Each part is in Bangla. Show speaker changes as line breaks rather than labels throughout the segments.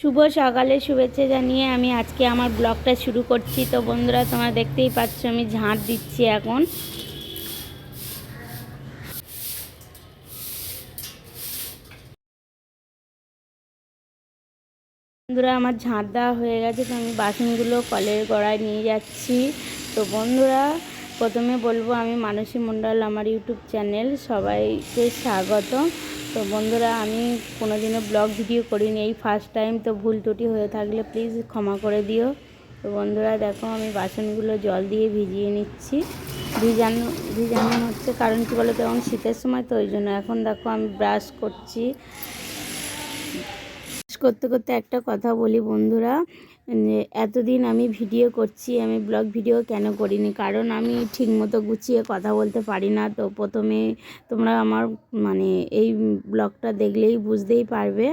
শুভ সকালে শুভেচ্ছা জানিয়ে আমি আজকে আমার ব্লগটা শুরু করছি। তো বন্ধুরা, তোমরা দেখতেই পাচ্ছ আমি ঝাঁট দিচ্ছি এখন। বন্ধুরা, আমার ঝাঁট দেওয়া হয়ে গেছে, তো আমি বাসনগুলো কলের গড়ায় নিয়ে যাচ্ছি। তো বন্ধুরা, প্রথমে বলব, আমি মানসী মণ্ডল, আমার ইউটিউব চ্যানেল, সবাইকে স্বাগত তো বন্ধুরা, আমি কোনোদিনও ব্লগ ভিডিও করিনি। এই ফার্স্ট টাইম তো ভুল ত্রুটি হয়ে থাকলে প্লিজ ক্ষমা করে দিও। তো বন্ধুরা, দেখো, আমি বাসনগুলো জল দিয়ে ভিজিয়ে নিচ্ছি। ভিজানো ভিজানো হচ্ছে কারণ কী বলো তো এখন শীতের সময় তো, ওই জন্য এখন দেখো আমি ব্রাশ করছি। করতে করতে একটা কথা বলি বন্ধুরা এতদিন আমি ভিডিও করছি, আমি ব্লগ ভিডিও কেন করিনি? কারণ আমি ঠিকমতো গুছিয়ে কথা বলতে পারি না। তো প্রথমে তোমরা আমার মানে এই ব্লগটা দেখলেই বুঝতেই পারবে।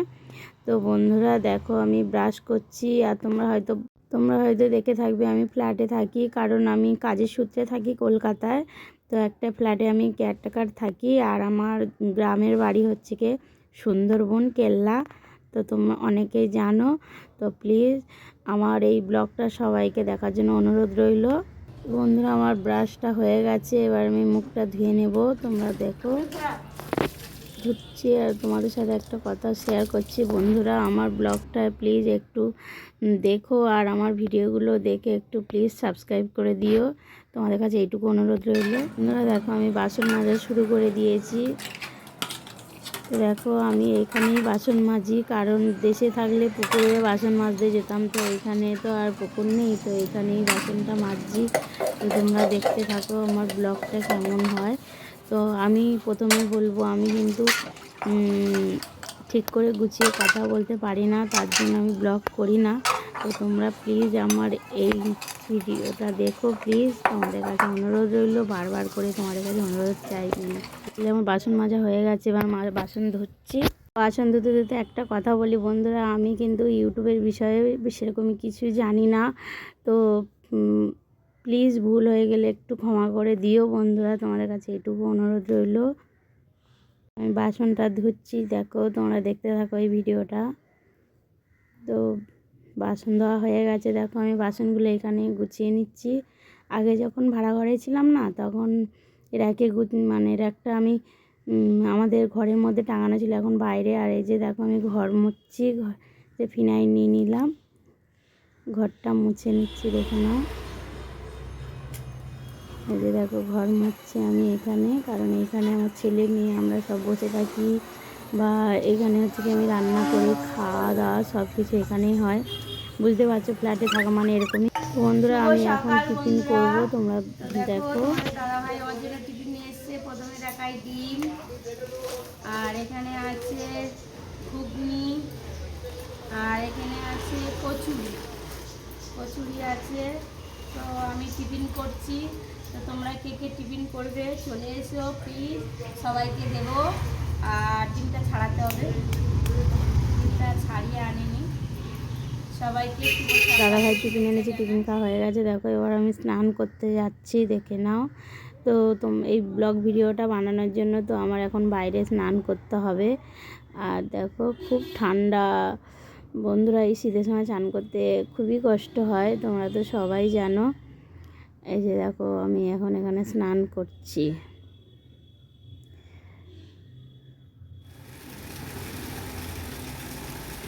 তো বন্ধুরা দেখো, আমি ব্রাশ করছি আর তোমরা হয়তো তোমরা হয়তো দেখে থাকবে আমি ফ্ল্যাটে থাকি। কারণ আমি কাজের সূত্রে থাকি কলকাতায়। তো একটা ফ্ল্যাটে আমি কেয়ারটেকার থাকি আর আমার গ্রামের বাড়ি হচ্ছে কি সুন্দরবন, কেল্লা। তো তোমরা অনেকেই জানো। তো প্লিজ আমার এই ব্লগটা সবাইকে দেখার জন্য অনুরোধ রইল। বন্ধুরা, আমার ব্রাশটা হয়ে গেছে, এবার আমি মুখটা ধুয়ে নেব। তোমরা দেখো, ধুচ্ছি আর তোমাদের সাথে একটা কথা শেয়ার করছি। বন্ধুরা, আমার ব্লগটা প্লিজ একটু দেখো আর আমার ভিডিওগুলো দেখে একটু প্লিজ সাবস্ক্রাইব করে দিও। তোমাদের কাছে এইটুকু অনুরোধ রইল। বন্ধুরা, দেখো আমি বাসন মাজা শুরু করে দিয়েছি। দেখো, আমি এখানেই বাসন মাজি, কারণ দেশে থাকলে পুকুরে বাসন মাজতে যেতাম তো এখানে তো আর পুকুর নেই, তো এখানেই বাসনটা মাজছি। তো তোমরা দেখতে থাকো আমার ব্লগটা কেমন হয়। তো আমি প্রথমে বলব, আমি কিন্তু ঠিক করে গুছিয়ে কথা বলতে পারি না, তার জন্য আমি ব্লগ করি না। তো তোমরা প্লিজ আমার এই ভিডিওটা দেখো প্লিজ তোমাদের কাছে অনুরোধ রইল, বারবার করে তোমাদের কাছে অনুরোধ চাই। আমার বাসন মাজা হয়ে গেছে, এবার বাসন ধুচ্ছি। বাসন ধুতে ধুতে একটা কথা বলি বন্ধুরা, আমি কিন্তু ইউটিউবের বিষয়ে সেরকমই কিছু জানি না। তো প্লিজ ভুল হয়ে গেলে একটু ক্ষমা করে দিও বন্ধুরা, তোমাদের কাছে এটুকু অনুরোধ রইল। আমি বাসনটা ধুচ্ছি, দেখো তোমরা দেখতে থাকো এই ভিডিওটা। তো, বাসন ধোয়া হয়ে গেছে, দেখো আমি বাসনগুলো এখানে গুছিয়ে নিচ্ছি। আগে যখন ভাড়া ঘরে ছিলাম না, তখন র্যাকে মানে এর একটা আমি আমাদের ঘরের মধ্যে টাঙানো ছিল এখন বাইরে। আর এই যে দেখো আমি ঘর মুছছি যে ফিনাইল নিয়ে নিলাম। ঘরটা মুছে নিচ্ছি, দেখে নাও। এই যে দেখো ঘর মুছছি আমি এখানে, কারণ এখানে আমার ছেলে মেয়ে, আমরা সব বসে থাকি। বা এখানে হচ্ছে কি আমি রান্না করি, খাওয়া দাওয়া সব কিছু এখানেই হয়। বুঝতে পারছ ফ্ল্যাটে থাকা মানে এরকমই। বন্ধুরা আমি এখন টিফিন করব তোমরা দেখো।
দাদাভাই ওর জন্য টিফিন নিয়ে এসছে প্রথমে দেখাই ডিম। আর এখানে আছে ঘুগনি আর এখানে আছে কচুরি। কচুরি আছে। তো আমি টিফিন করছি। তো তোমরা কে কে টিফিন করবে চলে এসো প্লিজ সবাইকে দেবো। আর ডিমটা ছাড়াতে হবে ডিমটা ছাড়িয়ে আনিনি সবাইকে
দাদা ভাই টিফিন এনেছি, টিফিন খাওয়া হয়ে গেছে। দেখো, এবার আমি স্নান করতে যাচ্ছি, দেখে নাও। তো তোম, এই ব্লগ ভিডিওটা বানানোর জন্য তো আমার এখন বাইরে স্নান করতে হবে। আর দেখো, খুব ঠান্ডা। বন্ধুরা, এই শীতের সময় চান করতে খুবই কষ্ট হয়, তোমরা তো সবাই জানো। এই যে দেখো, আমি এখন এখানে স্নান করছি।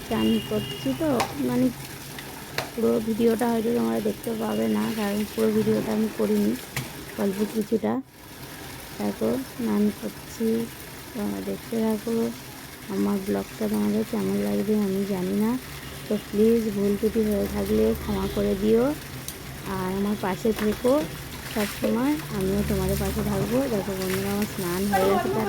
চান করছি তো মানে পুরো ভিডিওটা হয়তো তোমরা দেখতে পাবে না, কারণ পুরো ভিডিওটা আমি করিনি অল্প কিছুটা। দেখো স্নান করছি, তোমরা দেখতে থাকো। আমার ব্লগটা তোমাদের কেমন লাগবে আমি জানি না। তো প্লিজ ভুল ত্রুটি হয়ে থাকলে ক্ষমা করে দিও। আর আমার পাশে থেকো সবসময়, আমিও তোমাদের পাশে থাকব। দেখো বন্ধুরা, আমার স্নান হয়ে গেছে বাই